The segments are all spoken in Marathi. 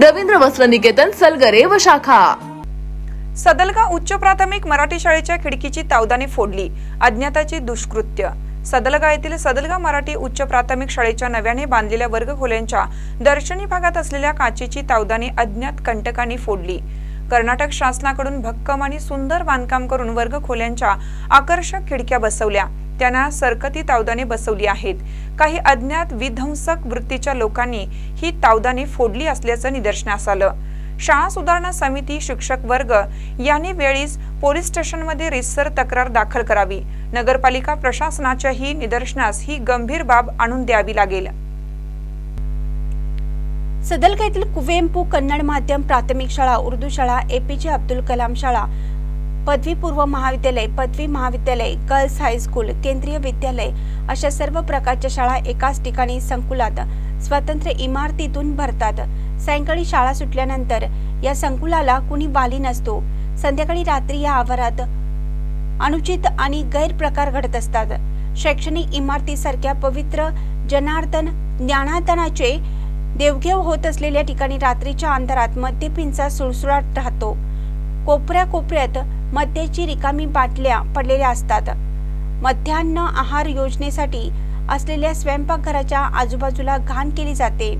रवींद्र वस्त्र निकेतन सलगरे व शाखा. सदलगा उच्च प्राथमिक मराठी शाळेच्या खिडकीची तावदाने फोडली. अज्ञाताची दुष्कृत्य. सदलगा येथील सदलगा मराठी उच्च प्राथमिक शाळेच्या नव्याने बांधलेल्या वर्गखोल्यांच्या दर्शनी भागात असलेल्या काचेची तावदाने अज्ञात कंटकांनी फोडली. कर्नाटक शासनाकडून भक्कम आणि सुंदर बांधकाम करून वर्गखोल्यांच्या आकर्षक खिडक्या बसवल्या. त्यांना सरकती तावदाने बसवली आहेत. काही अज्ञात विध्वंसक वृत्तीच्या लोकांनी ही तावदाने फोडली असल्याचं निदर्शनास आलं. शाळा सुधारणा समिती शिक्षक वर्ग यांनी वेळीच पोलीस स्टेशनमध्ये रिसर तक्रार दाखल करावी. नगरपालिका प्रशासनाच्याही निदर्शनास ही गंभीर बाब आणून द्यावी लागेल. सदलगा येथील कुवेंपू कन्नड माध्यम प्राथमिक शाळा उर्दू शाळा एपीजे अब्दुल कलाम शाळा पदवीपूर्व महाविद्यालय पदवी महाविद्यालय गर्ल्स हायस्कूल केंद्रीय विद्यालय अशा सर्व प्रकारच्या शाळा एकाच ठिकाणी संकुलात स्वतंत्र इमारतीतून भरतात. सायंकाळी शाळा सुटल्यानंतर या संकुलाला कुणी वाली नसतो. संध्याकाळी रात्री या आवारात अनुचित आणि गैरप्रकार घडत असतात. शैक्षणिक इमारतीसारख्या पवित्र जनार्दन ज्ञानार्दनाचे देवघेव होत असलेल्या ठिकाणी रात्रीच्या अंधारात मद्यपींचा सुळसुळाट राहतो. कोपऱ्या कोपऱ्यात मद्याची रिकामी बाटल्या पडलेल्या असतात. मध्यान्न आहार योजनेसाठी असलेल्या स्वयंपाकघराच्या आजूबाजूला घाण केली जाते.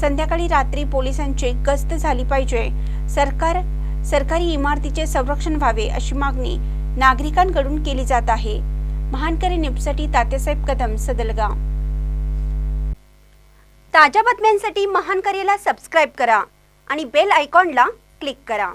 संध्याकाळी रात्री पोलिसांची गस्त झाली पाहिजे. सरकार सरकारी इमारतीचे संरक्षण व्हावे अशी मागणी नागरिकांकडून केली जात आहे. महानकरी निपसाठी तात्यासाहेब कदम सदलगा ताज्या बातम्यांसाठी महानकरीला सबस्क्राईब करा आणि बेल आयकॉनला क्लिक करा.